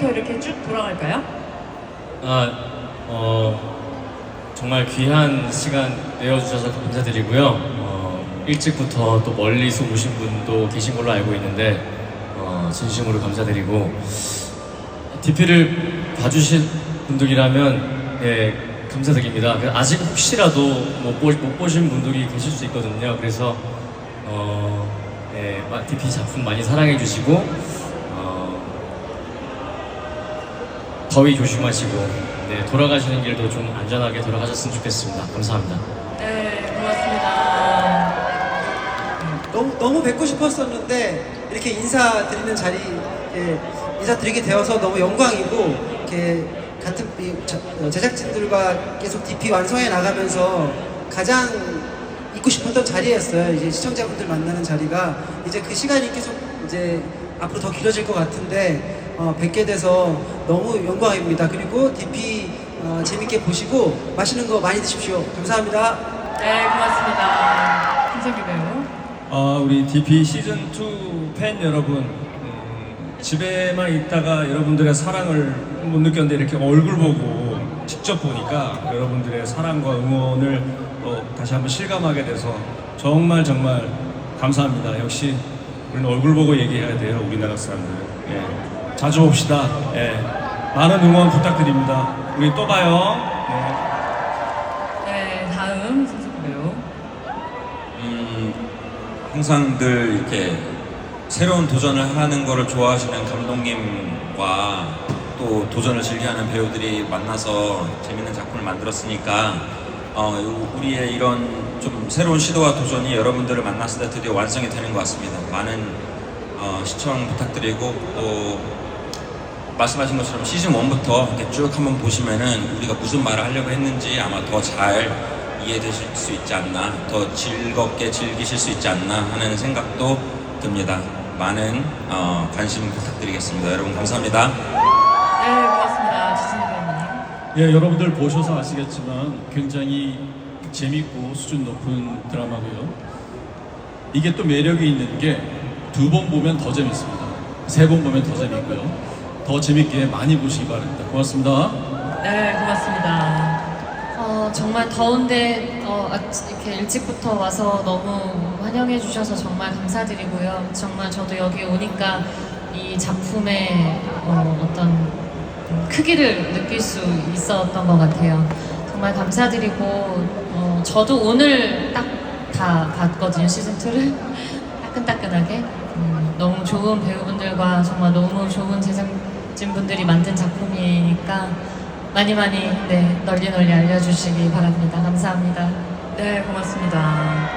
배우부터 이렇게 쭉 돌아갈까요? 아, 어, 정말 귀한 시간 내어주셔서 감사드리고요. 어, 일찍부터 또 멀리서 오신 분도 계신 걸로 알고 있는데, 어, 진심으로 감사드리고, DP를 봐주신 분들이라면, 예, 감사드립니다. 그 아직 혹시라도 못, 보, 못 보신 분들이 계실 수 있거든요. 그래서, 어, 예, 마- DP 작품 많이 사랑해주시고, 어, 더위 조심하시고 네, 돌아가시는 길도 좀 안전하게 돌아가셨으면 좋겠습니다. 감사합니다. 네, 고맙습니다. 너무 너무 뵙고 싶었었는데 이렇게 인사드리는 자리 에 인사드리게 되어서 너무 영광이고 이렇게 같은 이 자- 어, 제작진들과 계속 DP 완성해 나가면서 가장 있고 싶었던 자리였어요. 이제 시청자분들 만나는 자리가 이제 그 시간이 계속 이제 앞으로 더 길어질 것 같은데 어, 뵙게 돼서 너무 영광입니다. 그리고 DP 어, 재밌게 보시고 맛있는 거 많이 드십시오. 감사합니다. 네, 고맙습니다. 김성규 배우. 어, 우리 DP 시즌 2 팬 여러분 음, 집에만 있다가 여러분들의 사랑을 못 느꼈는데 이렇게 얼굴 보고 직접 보니까 여러분들의 사랑과 응원을 또 다시 한번 실감하게 돼서 정말 정말 감사합니다. 역시 우리는 얼굴 보고 얘기해야 돼요. 우리나라 사람들은. 예. 자주 봅시다. 예. 많은 응원 부탁드립니다. 우리 또 봐요. 네. 네, 다음 손석구 배우. 음, 항상 늘 이렇게 새로운 도전을 하는 거를 좋아하시는 감독님과 또 도전을 즐겨하는 배우들이 만나서 재밌는 작품을 만들었으니까 어, 요- 우리의 이런 좀 새로운 시도와 도전이 여러분들을 만났을 때 드디어 완성이 되는 것 같습니다. 많은 어, 시청 부탁드리고 또 말씀하신 것처럼 시즌 1부터 이렇게 쭉 한번 보시면은 우리가 무슨 말을 하려고 했는지 아마 더 잘 이해되실 수 있지 않나, 더 즐겁게 즐기실 수 있지 않나 하는 생각도 듭니다. 많은 어, 관심 부탁드리겠습니다. 여러분 감사합니다. 네, 고맙습니다. 배우님. 예, 여러분들 보셔서 아시겠지만 굉장히 재밌고 수준 높은 드라마고요. 이게 또 매력이 있는 게 두 번 보면 더 재밌습니다. 세 번 보면 더 재밌고요. 더 재밌게 많이 보시기 바랍니다. 고맙습니다. 네, 고맙습니다. 어, 정말 더운데 어, 이렇게 일찍부터 와서 너무 환영해 주셔서 정말 감사드리고요. 정말 저도 여기 오니까 이 작품의 어, 어떤 크기를 느낄 수 있었던 것 같아요. 정말 감사드리고 어, 저도 오늘 딱 다 봤거든요 시즌 2를 따끈따끈하게 음, 너무 좋은 배우분들과 정말 너무 좋은 제작진 분들이 만든 작품이니까 많이 많이 네, 널리 널리 알려주시기 바랍니다. 감사합니다. 네, 고맙습니다.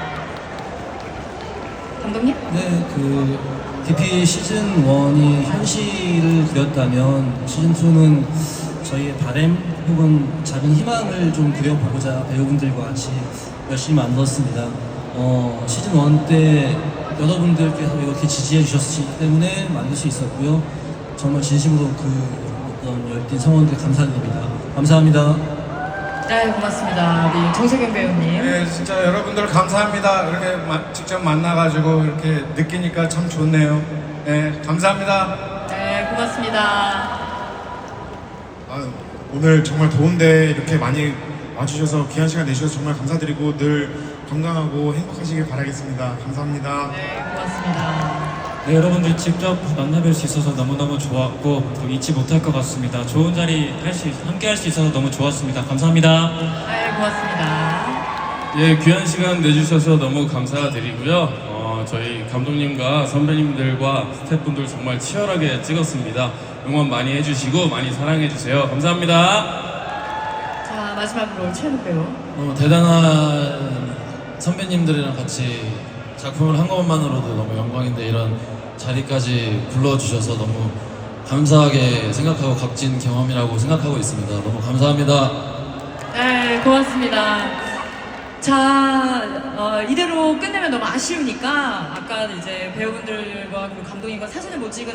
감독님? 네, 그 DP 시즌 1이 현실을 그렸다면 시즌 2는 저희의 바램 혹은 작은 희망을 좀 그려보고자 배우분들과 같이 열심히 만들었습니다. 어, 시즌 1 때 여러분들께서 이렇게 지지해 주셨기 때문에 만들 수 있었고요. 정말 진심으로 그 어떤 열띤 성원들 감사드립니다. 감사합니다. 네, 고맙습니다. 우리 정세균 배우님. 네, 진짜 여러분들 감사합니다. 이렇게 마- 직접 만나가지고 이렇게 느끼니까 참 좋네요. 네, 감사합니다. 네, 고맙습니다. 아, 오늘 정말 더운데 이렇게 많이 와주셔서 귀한 시간 내주셔서 정말 감사드리고 늘 건강하고 행복하시길 바라겠습니다. 감사합니다. 네, 고맙습니다. 네, 여러분들 직접 만나뵐 수 있어서 너무너무 좋았고 또 잊지 못할 것 같습니다. 좋은 자리 할 수, 함께 할 수 있어서 너무 좋았습니다. 감사합니다. 네, 고맙습니다. 예, 귀한 시간 내주셔서 너무 감사드리고요. 어, 저희 감독님과 선배님들과 스태프분들 정말 치열하게 찍었습니다. 응원 많이 해주시고 많이 사랑해주세요. 감사합니다. 자, 마지막으로 최현욱 배우. 어, 대단한 선배님들이랑 같이 작품을 한 것만으로도 너무 영광인데 이런 자리까지 불러주셔서 너무 감사하게 생각하고 값진 경험이라고 생각하고 있습니다. 너무 감사합니다. 네, 고맙습니다. 자, 어, 이대로 끝내면 너무 아쉬우니까 아까 이제 배우분들과 감독님과 사진을 못 찍은